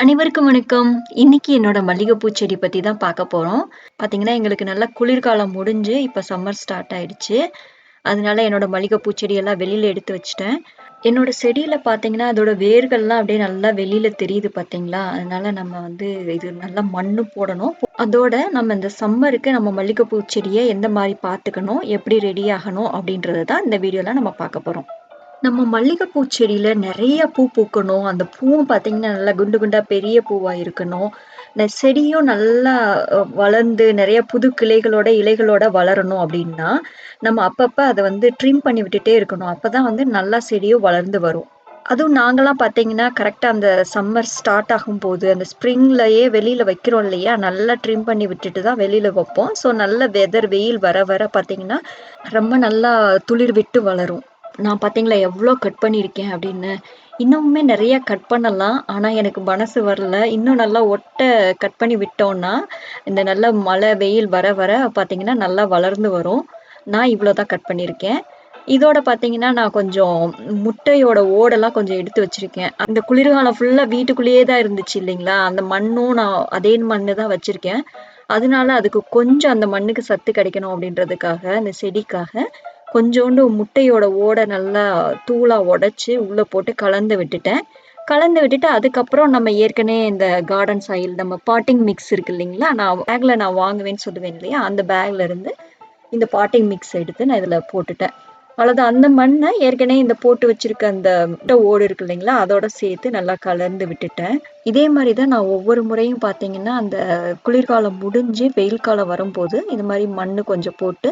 அனைவருக்கும் வணக்கம். இன்னைக்கு என்னோட மல்லிகைப்பூ செடி பத்தி தான் பார்க்க போறோம். பார்த்தீங்கன்னா, எங்களுக்கு நல்லா குளிர்காலம் முடிஞ்சு, இப்ப சம்மர் ஸ்டார்ட் ஆயிடுச்சு. அதனால என்னோட மல்லிகைப்பூ செடியெல்லாம் வெளியில எடுத்து வச்சிட்டேன் என்னோட செடியில பார்த்தீங்கன்னா, அதோட வேர்கள்லாம் அப்படியே நல்லா வெளியில தெரியுது பார்த்தீங்களா? அதனால நம்ம வந்து இது நல்லா மண்ணு போடணும். அதோட நம்ம இந்த சம்மருக்கு நம்ம மல்லிகைப்பூ செடியை எந்த மாதிரி பார்த்துக்கணும், எப்படி ரெடி ஆகணும் அப்படின்றத தான் இந்த வீடியோல நம்ம பார்க்க போறோம். நம்ம மல்லிகைப்பூ செடியில நிறைய பூ பூக்கணும். அந்த பூவும் பார்த்தீங்கன்னா, நல்லா குண்டு குண்டா பெரிய பூவா இருக்கணும். செடியும் நல்லா அ வளர்ந்து நிறைய புது கிளைகளோட, இலைகளோட வளரணும் அப்டின்னா, நம்ம அப்பப்ப அத வந்து ட்ரிம் பண்ணி விட்டுட்டே இருக்கணும். அப்பதான் வந்து நல்லா செடியும் வளர்ந்து வரும். அதுவும் நாங்கலாம் பார்த்தீங்கன்னா, கரெக்ட்டா அந்த சம்மர் ஸ்டார்ட் ஆகும்போது, அந்த ஸ்ப்ரிங்லயே வெளியில வைக்கிறோம் இல்லையா? நல்லா ட்ரிம் பண்ணி விட்டுட்டு தான் வெளியில வைப்போம். ஸோ நல்ல வெதர் வெயில் வர வர பார்த்தீங்கன்னா, ரொம்ப நல்லா துளிர் விட்டு வளரும். நான் பார்த்தீங்களா எவ்வளோ கட் பண்ணியிருக்கேன் அப்படின்னு. இன்னமுமே நிறைய கட் பண்ணலாம். ஆனால் எனக்கு மனசு வரல. இன்னும் நல்லா ஒட்ட கட் பண்ணி விட்டோம்னா, இந்த நல்ல மழை, வெயில் வர வர பார்த்தீங்கன்னா, நல்லா வளர்ந்து வரும். நான் இவ்வளோ தான் கட் பண்ணியிருக்கேன். இதோட பார்த்தீங்கன்னா, நான் கொஞ்சம் முட்டையோட ஓடெல்லாம் கொஞ்சம் எடுத்து வச்சுருக்கேன் அந்த குளிர்காலம் ஃபுல்லாக வீட்டுக்குள்ளேயே தான் இருந்துச்சு இல்லைங்களா? அந்த மண்ணும் நான் அதே மண்ணு தான் வச்சுருக்கேன் அதனால அதுக்கு கொஞ்சம் அந்த மண்ணுக்கு சத்து கிடைக்கணும் அப்படின்றதுக்காக, அந்த செடிக்காக கொஞ்சோண்டு முட்டையோட ஓட நல்லா தூளா உடைச்சு உள்ள போட்டு கலந்து விட்டுட்டேன். கலந்து விட்டுட்டு அதுக்கப்புறம் நம்ம ஏற்கனவே இந்த கார்டன் சாயில் நம்ம பாட்டிங் மிக்ஸ் இருக்கு இல்லைங்களா? நான் பேக்ல நான் வாங்குவேன்னு சொல்லுவேன் இல்லையா? அந்த பேக்ல இருந்து இந்த பாட்டிங் மிக்ஸ் எடுத்து நான் இதுல போட்டுட்டேன். அவ்வளோதான். அந்த மண்ணை ஏற்கனவே இந்த போட்டு வச்சிருக்க அந்த முட்டை ஓடு இருக்கு இல்லைங்களா? அதோட சேர்த்து நல்லா கலந்து விட்டுட்டேன். இதே மாதிரி தான் நான் ஒவ்வொரு முறையும் பார்த்தீங்கன்னா, அந்த குளிர்காலம் முடிஞ்சு வெயில் காலம் வரும்போது, இது மாதிரி மண்ணு கொஞ்சம் போட்டு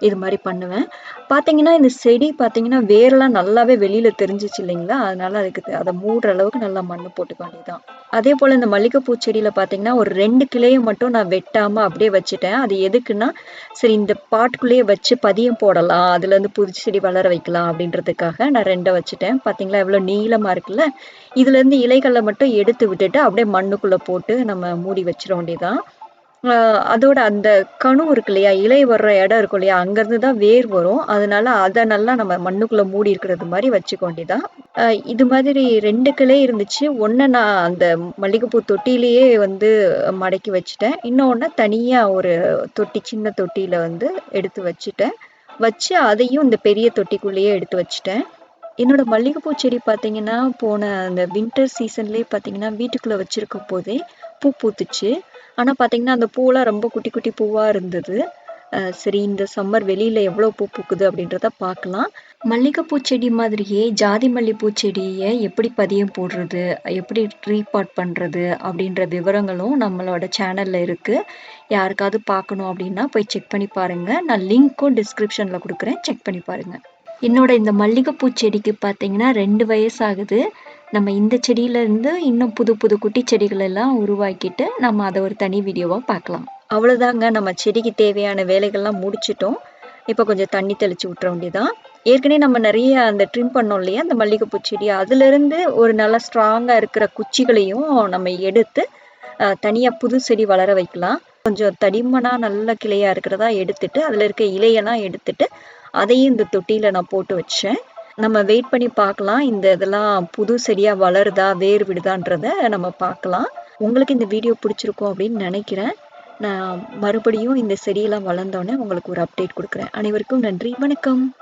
இது மாதிரி பண்ணுவேன். பார்த்தீங்கன்னா, இந்த செடி பார்த்தீங்கன்னா, வேரெல்லாம் நல்லாவே வெளியில் தெரிஞ்சிச்சு இல்லைங்களா? அதனால அதுக்கு அதை மூடுற அளவுக்கு நல்லா மண்ணு போட்டுக்க வேண்டியதுதான். அதேபோல இந்த மல்லிகைப்பூ செடியில் பார்த்தீங்கன்னா, ஒரு ரெண்டு கிளையை மட்டும் நான் வெட்டாமல் அப்படியே வச்சுட்டேன். அது எதுக்குன்னா, சரி இந்த பாட்டுக்குள்ளேயே வச்சு பதியம் போடலாம். அதுலேருந்து புது செடி வளர வைக்கலாம் அப்படின்றதுக்காக நான் ரெண்டை வச்சுட்டேன். பார்த்தீங்களா, எவ்வளோ நீளமாக இருக்குல்ல? இதுலேருந்து இலைகளை மட்டும் எடுத்து விட்டுட்டு, அப்படியே மண்ணுக்குள்ளே போட்டு நம்ம மூடி வச்சிட வேண்டியதுதான். அதோட அந்த கணு இருக்கு இல்லையா? இலை வர்ற இடம் இருக்கும் இல்லையா? அங்கேருந்து தான் வேர் வரும். அதனால அதை நல்லா நம்ம மண்ணுக்குள்ள மூடி இருக்கிறது மாதிரி வச்சுக்க வேண்டியதுதான். இது மாதிரி ரெண்டு கிளை இருந்துச்சு. ஒன்று நான் அந்த மல்லிகைப்பூ தொட்டியிலேயே வந்து மடக்கி வச்சுட்டேன். இன்னொன்று தனியாக ஒரு தொட்டி சின்ன தொட்டியில் வந்து எடுத்து வச்சுட்டேன். வச்சு அதையும் இந்த பெரிய தொட்டிக்குள்ளேயே எடுத்து வச்சுட்டேன். என்னோட மல்லிகைப்பூ செடி பார்த்தீங்கன்னா, போன அந்த வின்டர் சீசன்லேயே பார்த்தீங்கன்னா, வீட்டுக்குள்ளே வச்சிருக்கும் போதே பூ பூத்துச்சு. ஆனால் பார்த்தீங்கன்னா, அந்த பூவெல்லாம் ரொம்ப குட்டி குட்டி பூவாக இருந்தது. சரி இந்த சம்மர் வெளியில் எவ்வளோ பூ பூக்குது அப்படின்றத பார்க்கலாம். மல்லிகைப்பூ செடி மாதிரியே ஜாதி மல்லிகைப்பூ செடியை எப்படி பதியம் போடுறது, எப்படி ரீபாட் பண்ணுறது அப்படின்ற விவரங்களும் நம்மளோட சேனலில் இருக்குது யாருக்காவது பார்க்கணும் அப்படின்னா போய் செக் பண்ணி பாருங்கள் நான் லிங்க்கும் டிஸ்கிரிப்ஷனில் கொடுக்குறேன் செக் பண்ணி பாருங்கள் என்னோட இந்த மல்லிகைப்பூ செடிக்கு பார்த்தீங்கன்னா, ரெண்டு வயசு ஆகுது. நம்ம இந்த செடியிலேருந்து இன்னும் புது புது குட்டி செடிகள் எல்லாம் உருவாக்கிட்டு, நம்ம அதை ஒரு தனி வீடியோவாக பார்க்கலாம். அவ்வளோதாங்க நம்ம செடிக்கு தேவையான வேலைகள்லாம் முடிச்சிட்டோம் இப்போ கொஞ்சம் தண்ணி தெளிச்சு விட்டுற வேண்டியதான் ஏற்கனவே நம்ம நிறைய அந்த ட்ரிம் பண்ணோம் இல்லையா? அந்த மல்லிகைப்பூ செடி. அதுலேருந்து ஒரு நல்லா ஸ்ட்ராங்காக இருக்கிற குச்சிகளையும் நம்ம எடுத்து, தனியாக புது செடி வளர வைக்கலாம். கொஞ்சம் தடிமனாக நல்ல கிளையாக இருக்கிறதா எடுத்துட்டு, அதில் இருக்க இலையெல்லாம் எடுத்துட்டு, அதையும் இந்த தொட்டியில் நான் போட்டு வச்சேன். நம்ம வெயிட் பண்ணி பார்க்கலாம். இந்த இதெல்லாம் புது செடியாக வளருதா, வேர் விடுதான்றத நம்ம பார்க்கலாம். உங்களுக்கு இந்த வீடியோ பிடிச்சிருக்கும் அப்படின்னு நினைக்கிறேன் நான் மறுபடியும் இந்த செடியெல்லாம் வளர்ந்தோடனே உங்களுக்கு ஒரு அப்டேட் கொடுக்குறேன் அனைவருக்கும் நன்றி. வணக்கம்.